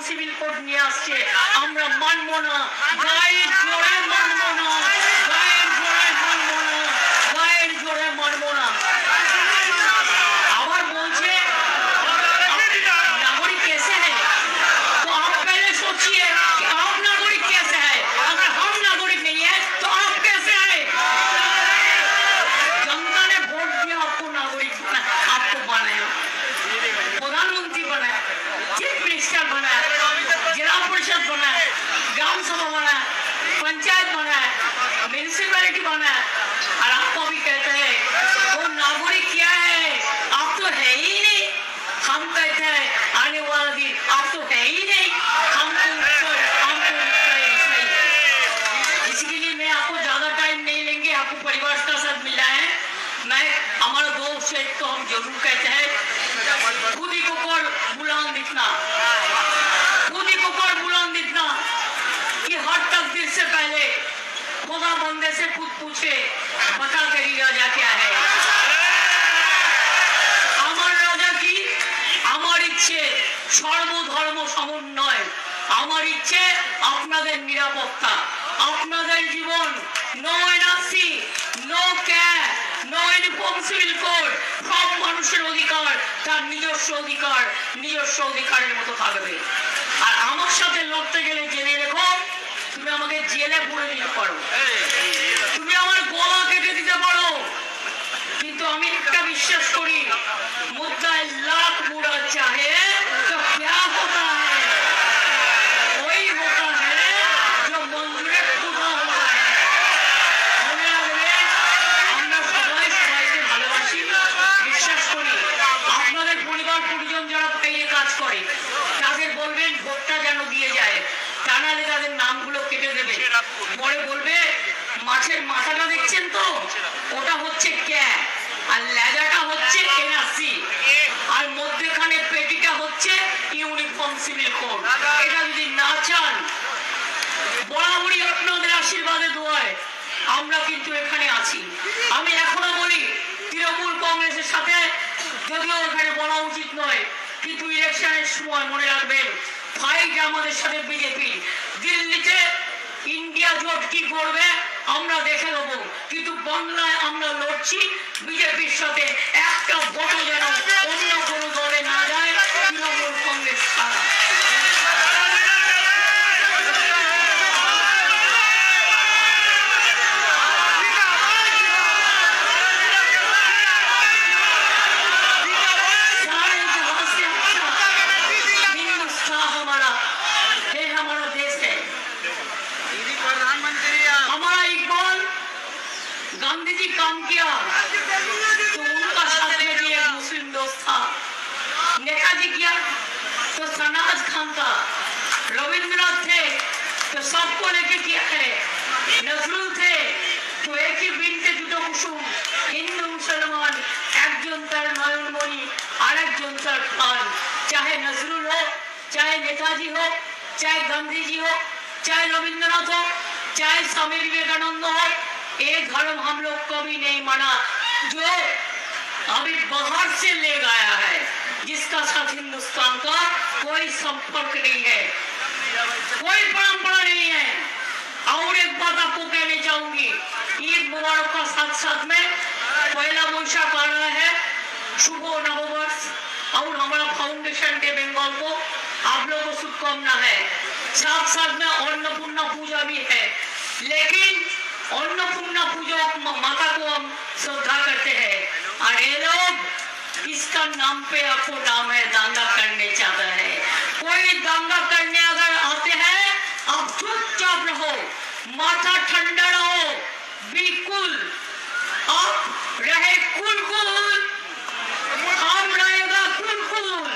Civil code নিয়ে আসছে। আমরা মানবো না। গায়ে জোরে মানবো না। बुलंद दिखना खुद ही को कर बुलंद दिखना कि हर तकदीर से पहले खुदा बंदे से खुद पूछे पता करी राजा क्या है আমার রাজা কি আমার ইচ্ছে সর্বধর্ম সমন্বয় আমার ইচ্ছে আপনাদের নিরাপত্তা আপনাদের জীবন no NRC no uniform code সব মানুষের অধিকার, তার নিজস্ব অধিকার, নিজস্ব অধিকারের মতো থাকবে। আর আমার সাথে লড়তে গেলে জেনে রেখো, তুমি আমাকে জেলে পুরে দিতে পারো। তুমি আমার গলা কেটে দিতে পারো। কিন্তু আমি একটা বিশ্বাস করি, মুদ্রায় লাখ মুড়া চাহে বাইরে তাদের বলবেন, ভোটটা যেন দিয়ে যায়। তা নাহলে তাদের নামগুলো কেটে দেবে। পরে বলবে, মাছের মাথাটা দেখছেন তো? ওটা হচ্ছে ক্যা। আর লেজাটা হচ্ছে এনআরসি। আর মধ্যেখানে পেটিটা হচ্ছে ইউনিফর্ম সিভিল কোড। এটা যদি না চান, বরাবরই আপনাদের আশীর্বাদে দোয়ায় আমরা কিন্তু এখানে আছি। আমি এখনও বলি, তৃণমূল কংগ্রেসের সাথে যদিও এখানে বলা উচিত নয় কিন্তু ইলেকশনের সময় মনে রাখবেন ফাইট আমাদের সাথে বিজেপি দিল্লিতে ইন্ডিয়া জোট কি করবে, আমরা দেখে নেব। কিন্তু বাংলায় আমরা লড়ছি বিজেপির সাথে একটা ভোটও যেন অন্য কোনো দলে না যায়। हिंदुस्तान हमारा है हमारा देश है दीदी प्रधानमंत्री आप हमारा इकबाल गांधी जी काम किया तो उनका साथ में भी एक मुस्लिम दोस्त था नेताजी किया तो सनाज खान था रविंद्रनाथ थे तो सबको लेके किया है नजरुल थे তো একই বৃন্তে দুটো কুসুম হিন্দু মুসলমান একজন তার নয়নমণি আর একজন তার প্রাণ চাহে নজরুল चाहे नेताजी हो चाहे गांधी जी हो चाहे रविंद्रनाथ हो चाहे स्वामी विवेकानंद हो ये धर्म हम लोग कभी नहीं माना। जो अभी बाहर से ले गया है, जिसका साथ हिंदुस्तान का कोई संपर्क नहीं है, कोई परंपरा नहीं है। और एक बात आपको कहने चाहूँगी, ईद मुबारक का साथ साथ में पहला मोर्चा कर रहा है, शुभ नववर्ष। और हमारा फाउंडेशन डे बंगाल को आप लोगों को शुभकामना है। साथ साथ में अन्नपूर्णा पूजा भी है। लेकिन अन्नपूर्णा पूजा माता को हम श्रद्धा करते हैं। और ये लोग, इसका नाम पे आपको नाम है, दांगा करने चाहता है। कोई दांगा करने अगर आते हैं, आप चुपचाप रहो। माथा ठंडा रहो। बिल्कुल, आप रहे कुल कुल हम रहेगा कुल कुल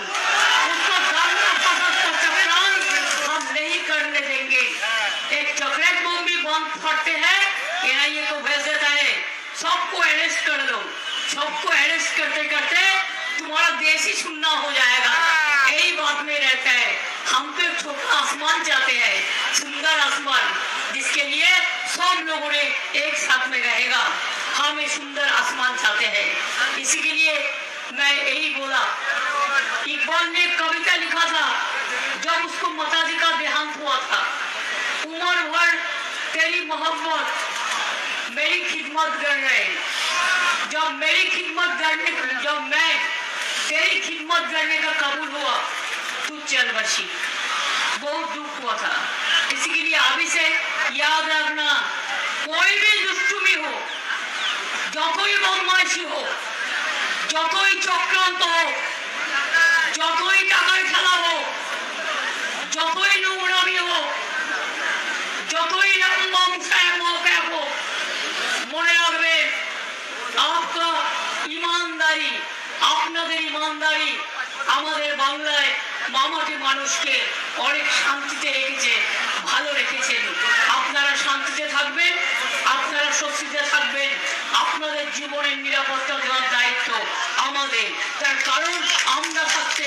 उसको दांगा फसद का चक्रांत हम नहीं करने देंगे एक चॉकलेट बम भी बंद फटते हैं एनआईए को भेज देता है सबको अरेस्ट कर लो सबको अरेस्ट करते करते तुम्हारा देश ही सुनना हो जाएगा। यही बात में रहता है। हम तो एक छोटा आसमान चाहते हैं सुंदर आसमान जिसके लिए सब लोगों ने एक साथ में रहेगा। हम एक सुंदर आसमान चाहते हैं। इसी के लिए मैं यही बोला। इकबाल ने एक कविता लिखा था जब उसको माताजी का देहांत हुआ था। उम्र भर तेरी मोहब्बत मेरी खिदमत कर रहे जब मेरी खिदमत करने जब मैं तेरी खिदमत करने का कबूल हुआ तू चल बसी बहुत दुख हुआ था इसी के लिए अभी से याद रखना कोई भी दुष्टुमी हो যতই বদমাইশি হোক যতই চক্রান্ত হোক যতই টাকার খেলা হোক যতই নোংরামি আপনাদের ইমানদারি, আমাদের বাংলায় মামাটি মানুষকে অনেক শান্তিতে রেখেছে, ভালো রেখেছেন। আপনারা শান্তিতে থাকবেন, আপনারা স্বস্তিতে থাকবেন। আপনাদের জীবনের নিরাপত্তা দেওয়ার দায়িত্ব আমাদের। তার কারণ আমরা থাকতে